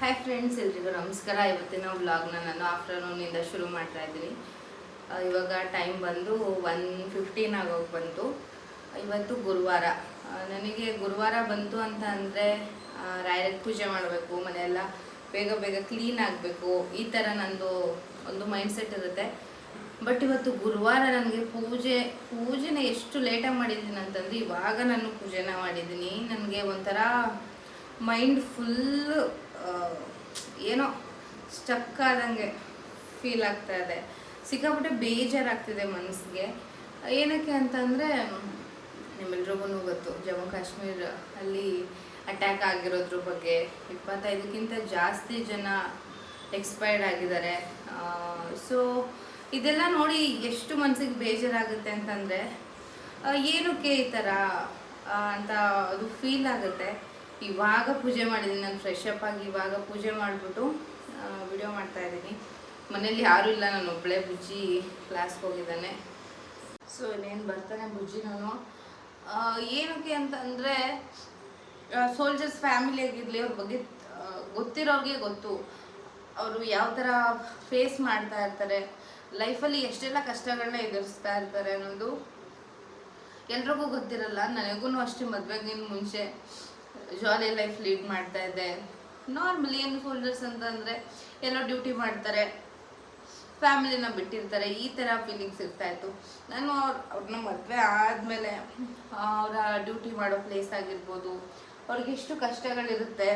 Hi friends ಎಲ್ರಿಗೂ ನಮಸ್ಕಾರ. ಇವತ್ತಿನ ವ್ಲಾಗ್ನ ನಾನು ಆಫ್ಟರ್ನೂನಿಂದ ಶುರು ಮಾಡ್ತಾ ಇದ್ದೀನಿ. ಇವಾಗ ಟೈಮ್ ಬಂದು ಒನ್ ಫಿಫ್ಟೀನ್ ಆಗೋಗಿ ಬಂತು. ಇವತ್ತು ಗುರುವಾರ. ನನಗೆ ಗುರುವಾರ ಬಂತು ಅಂತ ಅಂದರೆ ರಾಯರಿಗೆ ಪೂಜೆ ಮಾಡಬೇಕು, ಮನೆಯೆಲ್ಲ ಬೇಗ ಬೇಗ ಕ್ಲೀನ್ ಆಗಬೇಕು. ಈ ಥರ ನಂದು ಒಂದು ಮೈಂಡ್ಸೆಟ್ ಇರುತ್ತೆ. ಬಟ್ ಇವತ್ತು ಗುರುವಾರ ನನಗೆ ಪೂಜೆ, ಪೂಜೆನ ಎಷ್ಟು ಲೇಟಾಗಿ ಮಾಡಿದ್ದೀನಿ ಅಂತಂದ್ರೆ, ಇವಾಗ ನಾನು ಪೂಜೆನ ಮಾಡಿದ್ದೀನಿ. ನನಗೆ ಒಂಥರ ಮೈಂಡ್ ಫುಲ್ ಏನೋ ಸ್ಟಕ್ ಆದಂಗೆ ಫೀಲ್ ಆಗ್ತಾ ಇದೆ. ಸಿಕ್ಕಾಪಟ್ಟೆ ಬೇಜಾರಾಗ್ತಿದೆ ಮನಸ್ಸಿಗೆ. ಏನಕ್ಕೆ ಅಂತಂದರೆ, ನಿಮ್ಮೆಲ್ರಿಗೂ ಗೊತ್ತು, ಜಮ್ಮು ಕಾಶ್ಮೀರ ಅಲ್ಲಿ ಅಟ್ಯಾಕ್ ಆಗಿರೋದ್ರ ಬಗ್ಗೆ. ಇಪ್ಪತ್ತೈದಕ್ಕಿಂತ ಜಾಸ್ತಿ ಜನ ಎಕ್ಸ್ಪೈರ್ಡ್ ಆಗಿದ್ದಾರೆ. ಸೊ ಇದೆಲ್ಲ ನೋಡಿ ಎಷ್ಟು ಮನಸ್ಸಿಗೆ ಬೇಜಾರಾಗುತ್ತೆ ಅಂತಂದರೆ ಏನಕ್ಕೆ ಈ ಥರ ಅಂತ ಅದು ಫೀಲ್ ಆಗುತ್ತೆ. ಇವಾಗ ಪೂಜೆ ಮಾಡಿದ್ದೀನಿ ನಾನು ಫ್ರೆಶ್ ಅಪ್ ಆಗಿ ಇವಾಗ ಪೂಜೆ ಮಾಡಿಬಿಟ್ಟು ವಿಡಿಯೋ ಮಾಡ್ತಾ ಇದ್ದೀನಿ. ಮನೇಲಿ ಯಾರೂ ಇಲ್ಲ, ನಾನು ಒಬ್ಬಳೇ ಬುಜ್ಜಿ ಕ್ಲಾಸ್ಗೆ ಹೋಗಿದ್ದಾನೆ. ಸೊ ಇನ್ನೇನು ಬರ್ತಾನೆ ಬುಜ್ಜಿ ನಾನು. ಏನಕ್ಕೆ ಅಂತಂದರೆ ಸೋಲ್ಜರ್ಸ್ ಫ್ಯಾಮಿಲಿ ಆಗಿರಲಿ, ಅವ್ರ ಬಗ್ಗೆ ಗೊತ್ತಿರೋರಿಗೆ ಗೊತ್ತು. ಅವರು ಯಾವ ಥರ ಫೇಸ್ ಮಾಡ್ತಾ ಇರ್ತಾರೆ ಲೈಫಲ್ಲಿ ಎಷ್ಟೆಲ್ಲ ಕಷ್ಟಗಳನ್ನ ಎದುರಿಸ್ತಾ ಇರ್ತಾರೆ ಅನ್ನೋದು ಎಲ್ರಿಗೂ ಗೊತ್ತಿರಲ್ಲ. ನನಗೂ ಅಷ್ಟೇ ಮದುವೆಗಿನ ಮುಂಚೆ. ಜಾಲಿ ಲೈಫ್ ಲೀಡ್ ಮಾಡ್ತಾ ಇದ್ದೆ ನಾರ್ಮಲಿ ಏನು ಫೋಲ್ಡರ್ಸ್ ಅಂತಂದರೆ ಎಲ್ಲೋ ಡ್ಯೂಟಿ ಮಾಡ್ತಾರೆ ಫ್ಯಾಮಿಲಿನ ಬಿಟ್ಟಿರ್ತಾರೆ, ಈ ಥರ ಫೀಲಿಂಗ್ಸ್ ಇರ್ತಾ ಇತ್ತು. ನಾನು ಅವ್ರ ಅವ್ರನ್ನ ಮದುವೆ ಆದಮೇಲೆ ಅವರ ಡ್ಯೂಟಿ ಮಾಡೋ ಪ್ಲೇಸ್ ಆಗಿರ್ಬೋದು, ಅವ್ರಿಗೆ ಎಷ್ಟು ಕಷ್ಟಗಳಿರುತ್ತೆ,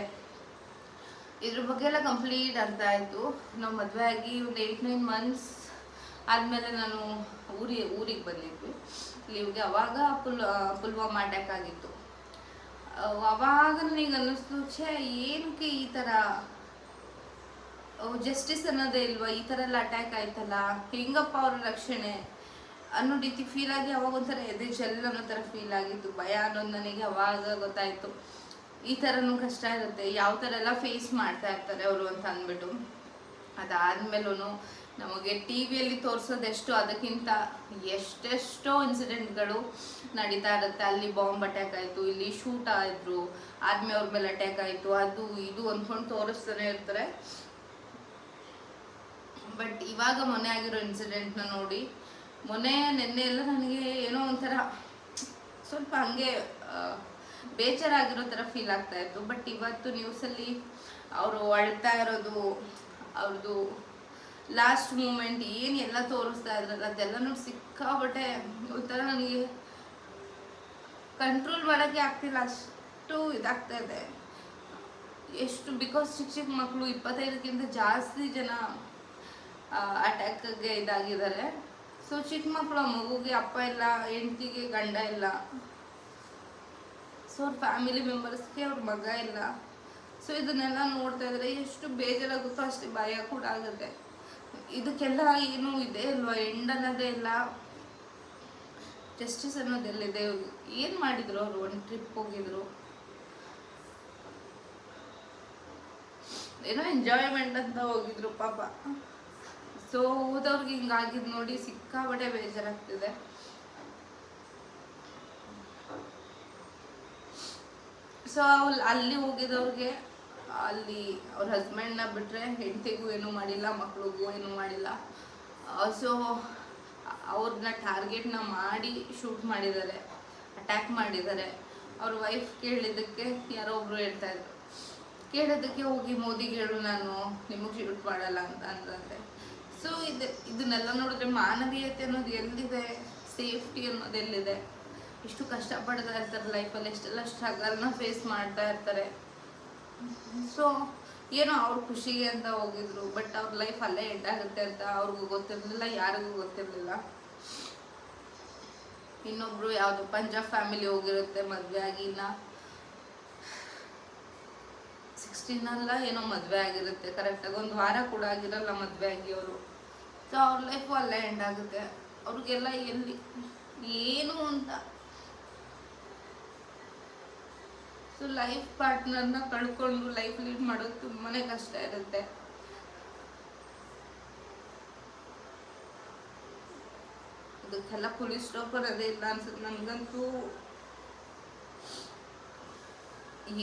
ಇದ್ರ ಬಗ್ಗೆ ಎಲ್ಲ ಕಂಪ್ಲೀಟ್ ಅರ್ಥ ಆಯಿತು. ನಾವು ಮದುವೆ ಆಗಿ ಒಂದು ಏಯ್ಟ್ ನೈನ್ ಮಂತ್ಸ್ ಆದಮೇಲೆ ನಾನು ಊರಿಗೆ ಊರಿಗೆ ಬಂದಿದ್ವಿ. ಲೀವ್ಗೆ ಅವಾಗ ಪುಲ್ ಪುಲ್ವಾಮಾ ಅಟ್ಯಾಕ್ ಆಗಿತ್ತು. ಅವಾಗ ನನಗೆ ಅನ್ನಿಸ್ತು, ಛೇ ಏನಕ್ಕೆ ಈ ಥರ ಜಸ್ಟಿಸ್ ಅನ್ನೋದೇ ಇಲ್ವಾ? ಈ ಥರ ಎಲ್ಲ ಅಟ್ಯಾಕ್ ಆಯ್ತಲ್ಲ? ಹೆಂಗಪ್ಪ ಅವ್ರ ರಕ್ಷಣೆ? ಅನ್ನೋ ರೀತಿ ಫೀಲ್ ಆಗಿ ಅವಾಗ ಒಂಥರ ಎದೆ ಜಲ್ ಅನ್ನೋ ಥರ ಫೀಲ್ ಆಗಿತ್ತು. ಭಯ ಅನ್ನೋದು ನನಗೆ ಅವಾಗ ಗೊತ್ತಾಯಿತು. ಈ ಥರನೂ ಕಷ್ಟ ಇರುತ್ತೆ. ಯಾವ ಥರ ಎಲ್ಲ ಫೇಸ್ ಮಾಡ್ತಾ ಇರ್ತಾರೆ ಅವರು ಅಂತ ಅಂದ್ಬಿಟ್ಟು. ಅದಾದ್ಮೇಲೂ ನಮಗೆ ಟಿ ವಿಯಲ್ಲಿ ತೋರಿಸೋದೆಷ್ಟು ಅದಕ್ಕಿಂತ ಎಷ್ಟೆಷ್ಟೋ ಇನ್ಸಿಡೆಂಟ್ಗಳು ನಡೀತಾ ಇರುತ್ತೆ. ಅಲ್ಲಿ ಬಾಂಬ್ ಅಟ್ಯಾಕ್ ಆಯಿತು, ಇಲ್ಲಿ ಶೂಟ್ ಆಯಿತು ಆದ್ಮೇಲೆ ಅವ್ರ ಮೇಲೆ ಅಟ್ಯಾಕ್ ಆಯಿತು, ಅದು ಇದು ಅಂದ್ಕೊಂಡು ತೋರಿಸ್ತಾನೆ ಇರ್ತಾರೆ. ಬಟ್ ಇವಾಗ ಮೊನ್ನೆ ಆಗಿರೋ ಇನ್ಸಿಡೆಂಟ್ನ ನೋಡಿ ಮೊನ್ನೆ ನಿನ್ನೆ ಎಲ್ಲ ನನಗೆ ಏನೋ ಒಂಥರ ಸ್ವಲ್ಪ ಹಂಗೆ ಬೇಜಾರಾಗಿರೋ ಥರ ಫೀಲ್ ಆಗ್ತಾ ಇತ್ತು. ಬಟ್ ಇವತ್ತು ನ್ಯೂಸಲ್ಲಿ ಅವರು ಅಳ್ತಾ ಇರೋದು ಅವ್ರದ್ದು ಲಾಸ್ಟ್ ಮೂಮೆಂಟ್ ಏನು ಎಲ್ಲ ತೋರಿಸ್ತಾ ಇದ್ರಲ್ಲ ಅದೆಲ್ಲ ನೋಡಿ ಸಿಕ್ಕಾಬಟ್ಟೆ ಒಂಥರ ನನಗೆ ಕಂಟ್ರೋಲ್ ಮಾಡೋಕ್ಕೆ ಆಗ್ತಿಲ್ಲ, ಅಷ್ಟು ಇದಾಗ್ತಾ ಇದೆ. ಎಷ್ಟು ಬಿಕಾಸ್ ಚಿಕ್ಕ ಚಿಕ್ಕ ಮಕ್ಕಳು ಇಪ್ಪತ್ತೈದಕ್ಕಿಂತ ಜಾಸ್ತಿ ಜನ ಅಟ್ಯಾಕ್ಗೆ ಇದಾಗಿದ್ದಾರೆ. ಸೊ ಚಿಕ್ಕ ಮಕ್ಕಳು ಮಗುಗೆ ಅಪ್ಪ ಇಲ್ಲ, ಹೆಂಡತಿಗೆ ಗಂಡ ಇಲ್ಲ. ಸೊ ಅವ್ರ ಫ್ಯಾಮಿಲಿ ಮೆಂಬರ್ಸ್ಗೆ ಅವ್ರ ಮಗ ಇಲ್ಲ. ಸೊ ಇದನ್ನೆಲ್ಲ ನೋಡ್ತಾ ಇದ್ರೆ ಎಷ್ಟು ಬೇಜಾರಾಗುತ್ತೋ ಅಷ್ಟೇ ಭಯ ಕೂಡ ಆಗುತ್ತೆ. ಇದಕ್ಕೆಲ್ಲ ಏನು ಇದೆ ಅಲ್ವಾ? ಎಂಡ್ ಅನ್ನೋದೇ ಇಲ್ಲ ಜಸ್ಟಿಸ್ ಅನ್ನೋದೆಲ್ಲಿದೆ ಏನು ಮಾಡಿದ್ರು ಅವರು? ಒಂದು ಟ್ರಿಪ್ ಹೋಗಿದ್ರು. ಏನೋ ಎಂಜಾಯ್ಮೆಂಟ್ ಅಂತ ಹೋಗಿದ್ರು ಪಾಪ. ಸೊ ಹೋದವ್ರಿಗೆ ಹಿಂಗಾಗಿದ್ ನೋಡಿ ಸಿಕ್ಕಾಪಟ್ಟೆ ಬೇಜಾರಾಗ್ತಿದೆ. ಸೊ ಅಲ್ಲಿ ಹೋಗಿದವ್ರಿಗೆ ಅಲ್ಲಿ ಅವ್ರ ಹಸ್ಬೆಂಡ್ನ ಬಿಟ್ಟರೆ ಹೆಂಡತಿಗೂ ಏನೂ ಮಾಡಿಲ್ಲ, ಮಕ್ಳಿಗೂ ಏನೂ ಮಾಡಿಲ್ಲ. ಸೊ ಅವ್ರನ್ನ ಟಾರ್ಗೆಟ್ನ ಮಾಡಿ ಶೂಟ್ ಮಾಡಿದ್ದಾರೆ ಅಟ್ಯಾಕ್ ಮಾಡಿದ್ದಾರೆ. ಅವ್ರ ವೈಫ್ ಕೇಳಿದ್ದಕ್ಕೆ ಯಾರೋ ಒಬ್ರು ಹೇಳ್ತಾ ಇದ್ರು. ಕೇಳಿದ್ದಕ್ಕೆ ಹೋಗಿ ಮೋದಿ ಹೇಳು, ನಾನು ನಿಮಗೆ ಶೂಟ್ ಮಾಡಲ್ಲ ಅಂತ ಅಂತಂದರೆ ಸೊ ಇದು, ಇದನ್ನೆಲ್ಲ ನೋಡಿದ್ರೆ ಮಾನವೀಯತೆ ಅನ್ನೋದು ಎಲ್ಲಿದೆ? ಸೇಫ್ಟಿ ಅನ್ನೋದು ಎಲ್ಲಿದೆ? ಎಷ್ಟು ಕಷ್ಟಪಡ್ತಾ ಇರ್ತಾರೆ ಲೈಫಲ್ಲಿ ಎಷ್ಟೆಲ್ಲ ಸ್ಟ್ರಗಲ್ನ ಫೇಸ್ ಮಾಡ್ತಾ ಇರ್ತಾರೆ. ಸೊ ಏನೋ ಅವ್ರ ಖುಷಿಗೆ ಅಂತ ಹೋಗಿದ್ರು ಬಟ್ ಅವ್ರ ಲೈಫ್ ಅಲ್ಲೇ ಎಂಡ್ ಆಗುತ್ತೆ ಅಂತ ಅವ್ರಿಗೂ ಗೊತ್ತಿರಲಿಲ್ಲ, ಯಾರಿಗೂ ಗೊತ್ತಿರಲಿಲ್ಲ. ಇನ್ನೊಬ್ರು ಯಾವುದು ಪಂಜಾಬ್ ಫ್ಯಾಮಿಲಿ ಹೋಗಿರುತ್ತೆ, ಮದುವೆ ಸಿಕ್ಸ್ಟೀನ್ ಅಲ್ಲ ಏನೋ ಮದುವೆ ಆಗಿರುತ್ತೆ ಕರೆಕ್ಟಾಗಿ ಒಂದು ವಾರ ಕೂಡ ಆಗಿರಲ್ಲ ಮದುವೆ ಆಗಿ ಅವರು. ಸೊ ಅವ್ರ ಲೈಫು ಅಲ್ಲೇ ಎಂಡ್ ಆಗುತ್ತೆ. ಅವ್ರಿಗೆಲ್ಲ ಎಲ್ಲಿ, ಏನು ಅಂತ ಸೊ ಲೈಫ್ ಪಾರ್ಟ್ನರ್ನ ಕಳ್ಕೊಂಡು ಲೈಫ್ ಲೀಡ್ ಮಾಡೋದು ತುಂಬಾ ಕಷ್ಟ ಇರುತ್ತೆ. ಅದಕ್ಕೆಲ್ಲ ಪೊಲೀಸ್ ಸ್ಟಾಪ್ ಅದೇ ಇಲ್ಲ ಅನ್ಸುತ್ತೆ. ನನಗಂತೂ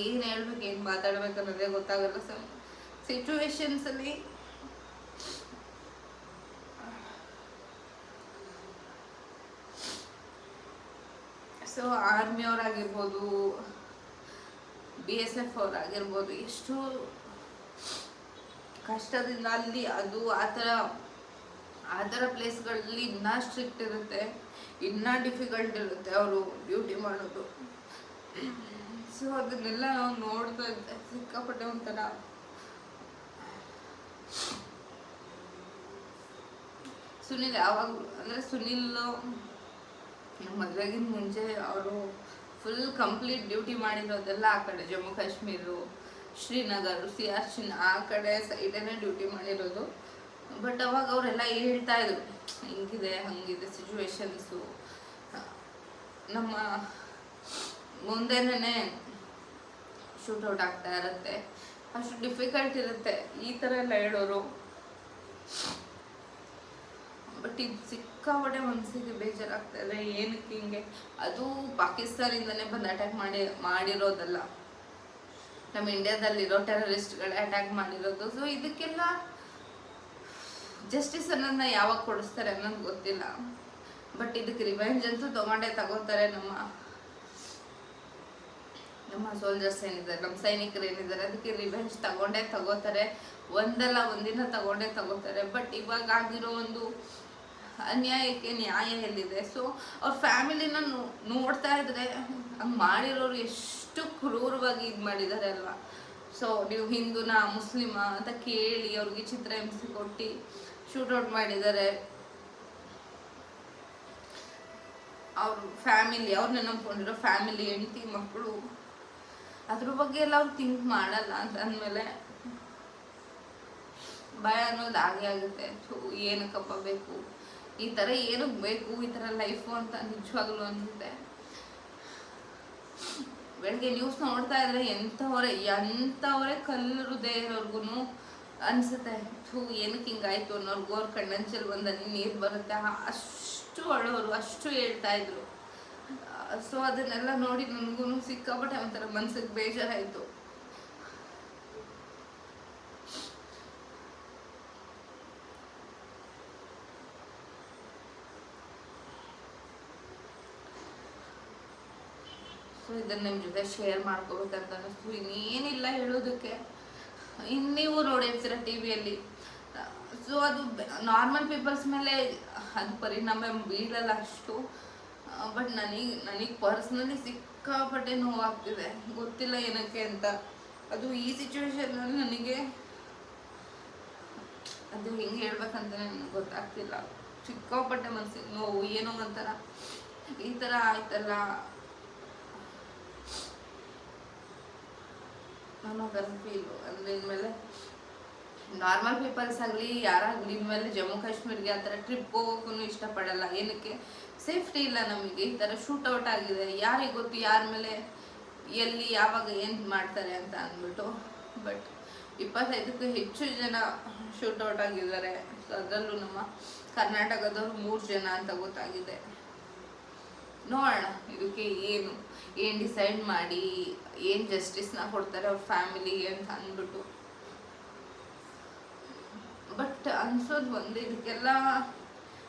ಏನು ಹೇಳ್ಬೇಕು, ಏನು ಮಾತಾಡ್ಬೇಕು ಅನ್ನೋದೇ ಗೊತ್ತಾಗಲ್ಲ. ಸರ್ ಸಿಚುವೇಶನ್ಸಲ್ಲಿ ಸೊ ಆರ್ಮಿಯವರಾಗಿರ್ಬೋದು ಬಿ ಎಸ್ ಎಫ್ ಅವರಾಗಿರ್ಬೋದು ಎಷ್ಟು ಕಷ್ಟದಿಂದ ಅಲ್ಲಿ ಅದು ಆ ಥರ ಆ ಥರ ಪ್ಲೇಸ್ಗಳಲ್ಲಿ ಇನ್ನೂ ಸ್ಟ್ರಿಕ್ಟ್ ಇರುತ್ತೆ, ಇನ್ನೂ ಡಿಫಿಕಲ್ಟ್ ಇರುತ್ತೆ ಅವರು ಡ್ಯೂಟಿ ಮಾಡೋದು. ಸೊ ಅದನ್ನೆಲ್ಲ ನಾವು ನೋಡ್ತಾ ಇದ್ದೆ, ಸಿಕ್ಕಾಪಟ್ಟೆ ಒಂಥರ. ಸುನಿಲ್ ಯಾವಾಗ ಅಂದರೆ ಸುನಿಲ್ ಮದುವೆಗಿಂತ ಮುಂಚೆ ಅವರು ಫುಲ್ ಕಂಪ್ಲೀಟ್ ಡ್ಯೂಟಿ ಮಾಡಿರೋದೆಲ್ಲ ಆ ಕಡೆ ಜಮ್ಮು ಕಾಶ್ಮೀರು, ಶ್ರೀನಗರ್, ಸಿಯಾಚಿನ್ ಆ ಕಡೆ ಸೈಡೇನೆ ಡ್ಯೂಟಿ ಮಾಡಿರೋದು. ಬಟ್ ಅವಾಗ ಅವರೆಲ್ಲ ಹೇಳ್ತಾ ಇದ್ರು, ಹಿಂಗಿದೆ, ಹಂಗಿದೆ ಸಿಚುವೇಶನ್ಸು ನಮ್ಮ ಮುಂದೆನೇ ಶೂಟೌಟ್ ಆಗ್ತಾ ಇರುತ್ತೆ. ಅಷ್ಟು ಡಿಫಿಕಲ್ಟ್ ಇರುತ್ತೆ. ಈ ಥರ ಎಲ್ಲ ಹೇಳೋರು. ಬಟ್ ಇದು ಸಿಕ್ಕಾಪಟ್ಟೆ ಮನಸ್ಸಿಗೆ ಬೇಜಾರಾಗ್ತಾ ಇದೆ ಏನಕ್ಕೆ ಹಿಂಗೆ? ಅದು ಪಾಕಿಸ್ತಾನಿಂದನೇ ಬಂದು ಅಟ್ಯಾಕ್ ಮಾಡಿ, ಮಾಡಿರೋದಲ್ಲ. ನಮ್ಮ ಇಂಡಿಯಾದಲ್ಲಿರೋ ಟೆರರಿಸ್ಟ್ಗಳೇ ಅಟ್ಯಾಕ್ ಮಾಡಿರೋದು. ಸೊ ಇದಕ್ಕೆಲ್ಲ ಜಸ್ಟಿಸ್ ಅನ್ನೋದನ್ನ ಯಾವಾಗ ಕೊಡಿಸ್ತಾರೆ ಅನ್ನೋದು ಗೊತ್ತಿಲ್ಲ. ಬಟ್ ಇದಕ್ಕೆ ರಿವೆಂಜ್ ಅಂತೂ ತಗೊಂಡೇ ತಗೋತಾರೆ ನಮ್ಮ ನಮ್ಮ ಸೋಲ್ಜರ್ಸ್ ಏನಿದ್ದಾರೆ, ನಮ್ಮ ಸೈನಿಕರು ಏನಿದ್ದಾರೆ, ಅದಕ್ಕೆ ರಿವೆಂಜ್ ತಗೊಂಡೇ ತಗೋತಾರೆ. ಒಂದಲ್ಲ ಒಂದಿನ ತಗೊಂಡೇ ತಗೋತಾರೆ. ಬಟ್ ಇವಾಗ ಆಗಿರೋ ಒಂದು ಅನ್ಯಾಯಕ್ಕೆ ನ್ಯಾಯ ಎಲ್ಲಿದೆ? ಸೊ ಅವ್ರ ಫ್ಯಾಮಿಲಿನ ನೋಡ್ತಾ ಇದ್ರೆ, ಹಂಗೆ ಮಾಡಿರೋರು ಎಷ್ಟು ಕ್ರೂರವಾಗಿ ಇದು ಮಾಡಿದ್ದಾರೆ ಅಲ್ವಾ? ಸೊ ನೀವು ಹಿಂದೂನ, ಮುಸ್ಲಿಮ ಅಂತ ಕೇಳಿ ಅವ್ರಿಗೆ ಚಿತ್ರ ಹಿಂಸೆ ಕೊಟ್ಟು ಶೂಟೌಟ್ ಮಾಡಿದ್ದಾರೆ ಅವ್ರ ಫ್ಯಾಮಿಲಿ ಅವ್ರನ್ನ ನಂಬ್ಕೊಂಡಿರೋ ಫ್ಯಾಮಿಲಿ, ಹೆಂಡತಿ ಮಕ್ಕಳು ಅದ್ರ ಬಗ್ಗೆ ಎಲ್ಲ ಅವ್ರು ಥಿಂಕ್ ಮಾಡಲ್ಲ ಅಂತ ಅಂದಮೇಲೆ ಭಯ ಅನ್ನೋದು ಹಾಗೆ ಆಗುತ್ತೆ. ಏನಕ್ಕಪ್ಪ ಬೇಕು? ಈ ಥರ ಏನಕ್ಕೆ ಬೇಕು, ಈ ಥರ ಲೈಫು ಅಂತ ನಿಜವಾಗ್ಲೂ ಅನ್ಸುತ್ತೆ ಬೆಳಗ್ಗೆ ನ್ಯೂಸ್ ನೋಡ್ತಾ ಇದ್ರೆ ಎಂಥವ್ರೆ ಎಂಥವ್ರೆ ಕಲ್ಲು ಹೃದಯ ಇರೋರ್ಗು ಅನ್ಸುತ್ತೆ. ಥೂ, ಏನಕ್ಕೆ ಹಿಂಗಾಯ್ತು ಅನ್ನೋರ್ಗು ಅವ್ರ ಕಣ್ಣಂಚಲ್ಲಿ ಒಂದಲ್ಲಿ ನೀರು ಬರುತ್ತೆ. ಅಷ್ಟು ಅಳೋರು, ಅಷ್ಟು ಹೇಳ್ತಾ ಇದ್ರು. ಸೊ ಅದನ್ನೆಲ್ಲ ನೋಡಿ ನನಗೂ ಸಿಕ್ಕಾಪಟ್ಟೆ ಒಂಥರ ಮನ್ಸಿಗೆ ಬೇಜಾರಾಯಿತು. ಸೊ ಇದನ್ನ ನಿಮ್ಮ ಜೊತೆ ಶೇರ್ ಮಾಡ್ಕೋಬೇಕಂತ ಅನ್ನಿಸ್ತು. ಇನ್ನೇನಿಲ್ಲ ಹೇಳೋದಕ್ಕೆ. ಇನ್ನು ನೀವು ನೋಡಿರ್ತೀರ ಟಿ ವಿಯಲ್ಲಿ ಸೊ ಅದು ನಾರ್ಮಲ್ ಪೀಪಲ್ಸ್ ಮೇಲೆ ಅದು ಪರಿಣಾಮ ಬೀಳಲ್ಲ ಅಷ್ಟು. ಬಟ್ ನನಗೆ ನನಗೆ ಪರ್ಸ್ನಲಿ ಸಿಕ್ಕಾಪಟ್ಟೆ ನೋವಾಗ್ತಿದೆ. ಗೊತ್ತಿಲ್ಲ ಏನಕ್ಕೆ ಅಂತ. ಅದು ಈ ಸಿಚುವೇಶನಲ್ಲಿ ನನಗೆ ಅದು ಹೆಂಗೆ ಹೇಳ್ಬೇಕಂತ ನನಗೆ ಗೊತ್ತಾಗ್ತಿಲ್ಲ. ಸಿಕ್ಕಾಪಟ್ಟೆ ಮನಸ್ಸಿಗೆ ನೋವು, ಏನೋ ಒಂಥರ. ಈ ಥರ ಆಯ್ತಲ್ಲ. ಅನ್ನೋದರ ಫೀಲು ಅಂದರೆ ಇನ್ಮೇಲೆ ನಾರ್ಮಲ್ ಪೀಪಲ್ಸ್ ಆಗಲಿ, ಯಾರಾಗಲಿ ಇನ್ಮೇಲೆ ಜಮ್ಮು ಕಾಶ್ಮೀರ್ಗೆ ಆ ಥರ ಟ್ರಿಪ್ ಹೋಗೋಕ್ಕೂ ಇಷ್ಟಪಡಲ್ಲ. ಏನಕ್ಕೆ? ಸೇಫ್ಟಿ ಇಲ್ಲ ನಮಗೆ. ಈ ಥರ ಶೂಟೌಟ್ ಆಗಿದೆ. ಯಾರಿಗೆ ಗೊತ್ತು ಯಾರ ಮೇಲೆ ಎಲ್ಲಿ, ಯಾವಾಗ ಏನು ಮಾಡ್ತಾರೆ ಅಂತ ಅಂದ್ಬಿಟ್ಟು. ಬಟ್ ಇಪ್ಪತ್ತೈದಕ್ಕೂ ಹೆಚ್ಚು ಜನ ಶೂಟೌಟ್ ಆಗಿದ್ದಾರೆ. ಸೊ ಅದರಲ್ಲೂ ನಮ್ಮ ಕರ್ನಾಟಕದವರು ಮೂರು ಜನ ಅಂತ ಗೊತ್ತಾಗಿದೆ. ನೋಡೋಣ ಇದಕ್ಕೆ ಏನು ಏನು ಡಿಸೈಡ್ ಮಾಡಿ, ಏನು ಜಸ್ಟಿಸ್ನ ಕೊಡ್ತಾರೆ ಅವ್ರ ಫ್ಯಾಮಿಲಿಗೆ ಅಂತ ಅಂದ್ಬಿಟ್ಟು. ಬಟ್ ಅನ್ಸೋದು ಒಂದು ಇದಕ್ಕೆಲ್ಲ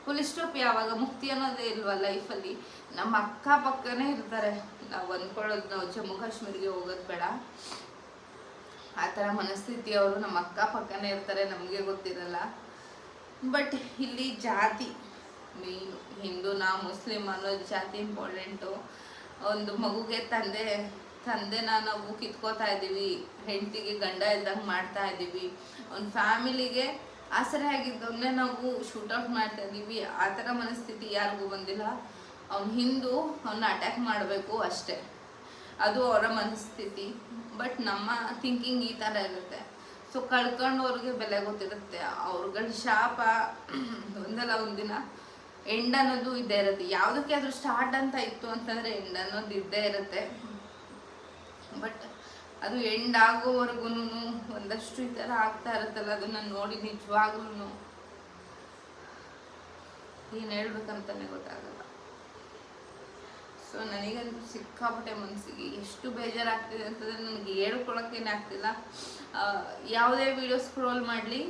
ಫುಲ್ ಸ್ಟಾಪ್ ಯಾವಾಗ? ಮುಕ್ತಿ ಅನ್ನೋದೇ ಇಲ್ವಾ ಲೈಫಲ್ಲಿ ನಮ್ಮ ಅಕ್ಕಪಕ್ಕನೇ ಇರ್ತಾರೆ. ನಾವು ಅಂದ್ಕೊಳ್ಳೋದು ನಾವು ಜಮ್ಮು ಕಾಶ್ಮೀರಿಗೆ ಹೋಗೋದು ಬೇಡ. ಆ ಥರ ಮನಸ್ಥಿತಿ ಅವರು ನಮ್ಮ ಅಕ್ಕಪಕ್ಕನೇ ಇರ್ತಾರೆ ನಮಗೆ ಗೊತ್ತಿರಲ್ಲ. ಬಟ್ ಇಲ್ಲಿ ಜಾತಿ ಮೇಯ್ನು ನಾ ಮುಸ್ಲಿಂ ಅನ್ನೋದು ಜಾತಿ ಇಂಪಾರ್ಟೆಂಟು ಒಂದು ಮಗುಗೆ ತಂದೆ, ತಂದೆನ ನಾವು ಕಿತ್ಕೋತಾ ಇದ್ದೀವಿ, ಹೆಂಡತಿಗೆ ಗಂಡ ಇದ್ದಂಗೆ ಮಾಡ್ತಾ ಇದ್ದೀವಿ. ಒಂದು ಫ್ಯಾಮಿಲಿಗೆ ಆಸರೆ ಆಗಿದ್ದವನ್ನೇ ನಾವು ಶೂಟೌಟ್ ಮಾಡ್ತಾ ಇದ್ದೀವಿ. ಆ ಥರ ಮನಸ್ಥಿತಿ ಯಾರಿಗೂ ಬಂದಿಲ್ಲ. ಅವ್ನು ಹಿಂದೂ ಅವನ್ನ ಅಟ್ಯಾಕ್ ಮಾಡಬೇಕು ಅಷ್ಟೇ. ಅದು ಅವರ ಮನಸ್ಥಿತಿ. ಬಟ್ ನಮ್ಮ ಥಿಂಕಿಂಗ್ ಈ ಥರ ಇರುತ್ತೆ. ಸೊ ಕಳ್ಕೊಂಡವ್ರಿಗೆ ಬೆಲೆ ಗೊತ್ತಿರುತ್ತೆ. ಅವ್ರುಗಳ ಶಾಪ, ಒಂದಲ್ಲ ಒಂದಿನ ಎಂಡ್ ಅನ್ನೋದು ಇದ್ದೇ ಇರುತ್ತೆ. ಯಾವುದಕ್ಕೆ ಆದ್ರೂ ಸ್ಟಾರ್ಟ್ ಅಂತ ಇತ್ತು ಅಂತಂದ್ರೆ ಎಂಡ್ ಅನ್ನೋದು ಇದ್ದೇ ಇರುತ್ತೆ. ಬಟ್ ಅದು ಎಂಡ್ ಆಗೋವರೆಗೂ ಒಂದಷ್ಟು ಈ ಥರ ಆಗ್ತಾ ಇರುತ್ತಲ್ಲ, ಅದನ್ನ ನೋಡಿ ನಿಜವಾಗ್ಲೂ ಏನು ಹೇಳ್ಬೇಕಂತಾನೆ ಗೊತ್ತಾಗಲ್ಲ. ಸೊ ನನಗಂತೂ ಸಿಕ್ಕಾಪಟ್ಟೆ ಮನಸ್ಸಿಗೆ ಎಷ್ಟು ಬೇಜಾರಾಗ್ತಿದೆ ಅಂತಂದರೆ ನನಗೆ ಹೇಳ್ಕೊಳಕ್ಕೇನೆ ಆಗ್ತಿಲ್ಲ ಯಾವುದೇ ವಿಡಿಯೋ ಸ್ಕ್ರೋಲ್ ಮಾಡಲಿ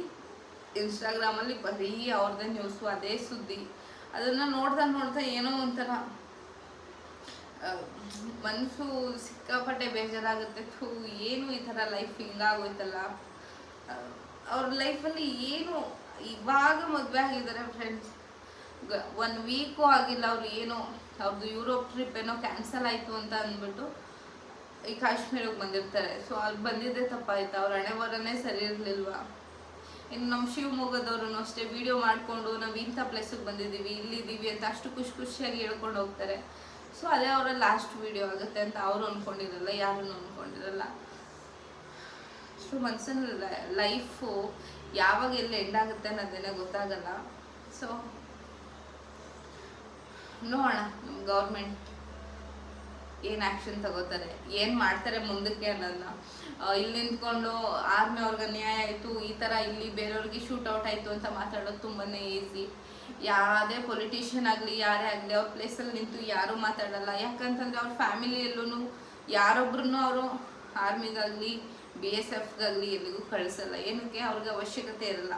ಇನ್ಸ್ಟಾಗ್ರಾಮಲ್ಲಿ ಬರೀ ಅವ್ರದ್ದೇ ನ್ಯೂಸು ಅದೇ ಸುದ್ದಿ. ಅದನ್ನು ನೋಡ್ತಾ ನೋಡ್ತಾ ಏನೋ ಒಂಥರ ಮನಸ್ಸು ಸಿಕ್ಕಾಪಟ್ಟೆ ಬೇಜಾರಾಗುತ್ತೆ. ಥೂ, ಏನು ಈ ಥರ ಲೈಫ್ ಹಿಂಗಾಗೋಯ್ತಲ್ಲ. ಅವ್ರ ಲೈಫಲ್ಲಿ ಏನು, ಇವಾಗ ಮದುವೆ ಆಗಿದ್ದಾರೆ ಫ್ರೆಂಡ್ಸ್ ಒನ್ ವೀಕು ಆಗಿಲ್ಲ ಅವ್ರು ಏನೋ ಅವ್ರದ್ದು ಯುರೋಪ್ ಟ್ರಿಪ್ ಏನೋ ಕ್ಯಾನ್ಸಲ್ ಆಯಿತು ಅಂತ ಅಂದ್ಬಿಟ್ಟು ಈ ಕಾಶ್ಮೀರಕ್ಕೆ ಬಂದಿರ್ತಾರೆ. ಸೊ ಅಲ್ಲಿ ಬಂದಿದ್ದೆ ತಪ್ಪಾಯ್ತು. ಅವ್ರ ಹಣೆ ಬರನೇ ಸರಿ ಇರಲಿಲ್ವಾ? ಇನ್ನು ನಮ್ಮ ಶಿವಮೊಗ್ಗದವ್ರು ಅಷ್ಟೇ ವಿಡಿಯೋ ಮಾಡಿಕೊಂಡು ನಾವು ಇಂಥ ಪ್ಲೇಸಿಗೆ ಬಂದಿದ್ದೀವಿ ಇಲ್ಲಿದ್ದೀವಿ ಅಂತ ಅಷ್ಟು ಖುಷಿ ಖುಷಿಯಾಗಿ ಹೇಳ್ಕೊಂಡು ಹೋಗ್ತಾರೆ. ಸೊ ಅದೇ ಅವರ ಲಾಸ್ಟ್ ವಿಡಿಯೋ ಆಗುತ್ತೆ ಅಂತ ಅವರು ಅಂದ್ಕೊಂಡಿರಲ್ಲ ಯಾರೂ ಅಂದ್ಕೊಂಡಿರಲ್ಲ ಸೊ ಮನ್ಸನ್ ಲೈಫು ಯಾವಾಗ ಎಲ್ಲಿ ಎಂಡ್ ಆಗುತ್ತೆ ಅನ್ನೋದೇನೆ ಗೊತ್ತಾಗಲ್ಲ. ಸೊ ನೋಡೋಣ ನಮ್ಮ ಗೌರ್ಮೆಂಟ್ ಏನು ಆ್ಯಕ್ಷನ್ ತಗೋತಾರೆ, ಏನು ಮಾಡ್ತಾರೆ ಮುಂದಕ್ಕೆ ಅನ್ನೋದನ್ನ ಇಲ್ಲಿ ನಿಂತ್ಕೊಂಡು ಆರ್ಮಿ ಅವ್ರಿಗೆ ನ್ಯಾಯ ಆಯಿತು, ಈ ಥರ ಇಲ್ಲಿ ಬೇರೆಯವ್ರಿಗೆ ಶೂಟ್ ಔಟ್ ಆಯಿತು ಅಂತ ಮಾತಾಡೋದು ತುಂಬಾ ಈಸಿ ಯಾವುದೇ ಪೊಲಿಟಿಷಿಯನ್ ಆಗಲಿ, ಯಾರೇ ಆಗಲಿ, ಅವ್ರ ಪ್ಲೇಸಲ್ಲಿ ನಿಂತು ಯಾರೂ ಮಾತಾಡಲ್ಲ. ಯಾಕಂತಂದ್ರೆ ಅವ್ರ ಫ್ಯಾಮಿಲಿಯಲ್ಲೂ ಯಾರೊಬ್ರು ಅವರು ಆರ್ಮಿಗಾಗಲಿ ಬಿ ಎಸ್ ಎಫ್ಗಾಗಲಿ ಎಲ್ಲಿಗೂ ಕಳಿಸಲ್ಲ. ಏನಕ್ಕೆ? ಅವ್ರಿಗೆ ಅವಶ್ಯಕತೆ ಇರಲ್ಲ.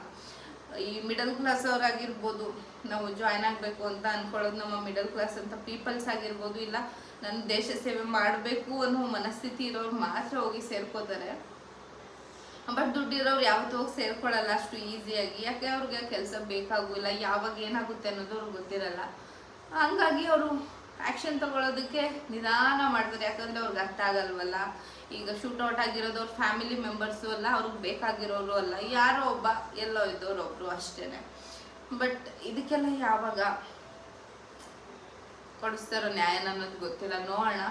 ಈ ಮಿಡಲ್ ಕ್ಲಾಸ್ ಅವರಾಗಿರ್ಬೋದು, ನಾವು ಜಾಯ್ನ್ ಆಗಬೇಕು ಅಂತ ಅನ್ಕೊಳ್ಳೋದು ನಮ್ಮ ಮಿಡಲ್ ಕ್ಲಾಸ್ ಅಂತ ಪೀಪಲ್ಸ್ ಆಗಿರ್ಬೋದು, ಇಲ್ಲ ನನ್ನ ದೇಶ ಸೇವೆ ಮಾಡಬೇಕು ಅನ್ನೋ ಮನಸ್ಥಿತಿ ಇರೋರು ಮಾತ್ರ ಹೋಗಿ ಸೇರ್ಕೋತಾರೆ. ಬಟ್ ದುಡ್ಡಿರೋರು ಯಾವತ್ತೂ ಹೋಗಿ ಸೇರ್ಕೊಳ್ಳಲ್ಲ ಅಷ್ಟು ಈಸಿಯಾಗಿ ಯಾಕೆ ಅವ್ರಿಗೆ ಕೆಲಸ ಬೇಕಾಗಿಲ್ಲ ಯಾವಾಗ ಏನಾಗುತ್ತೆ ಅನ್ನೋದು ಅವ್ರಿಗೆ ಗೊತ್ತಿರಲ್ಲ. ಹಂಗಾಗಿ ಅವರು ಆ್ಯಕ್ಷನ್ ತೊಗೊಳೋದಕ್ಕೆ ನಿಧಾನ ಮಾಡ್ತಾರೆ. ಯಾಕಂದರೆ ಅವ್ರಿಗೆ ಅರ್ಥ ಆಗಲ್ವಲ್ಲ. ಈಗ ಶೂಟ್ ಔಟ್ ಆಗಿರೋದು ಫ್ಯಾಮಿಲಿ ಮೆಂಬರ್ಸು ಅಲ್ಲ, ಅವ್ರಿಗೆ ಬೇಕಾಗಿರೋರು ಅಲ್ಲ. ಯಾರೋ ಒಬ್ಬ, ಎಲ್ಲೋ ಇದ್ದವ್ರು ಒಬ್ರು ಅಷ್ಟೇ ಬಟ್ ಇದಕ್ಕೆಲ್ಲ ಯಾವಾಗ ಕೊಡಿಸ್ತಾರೋ ನ್ಯಾಯನ ಅನ್ನೋದು ಗೊತ್ತಿಲ್ಲ. ನೋಡೋಣ.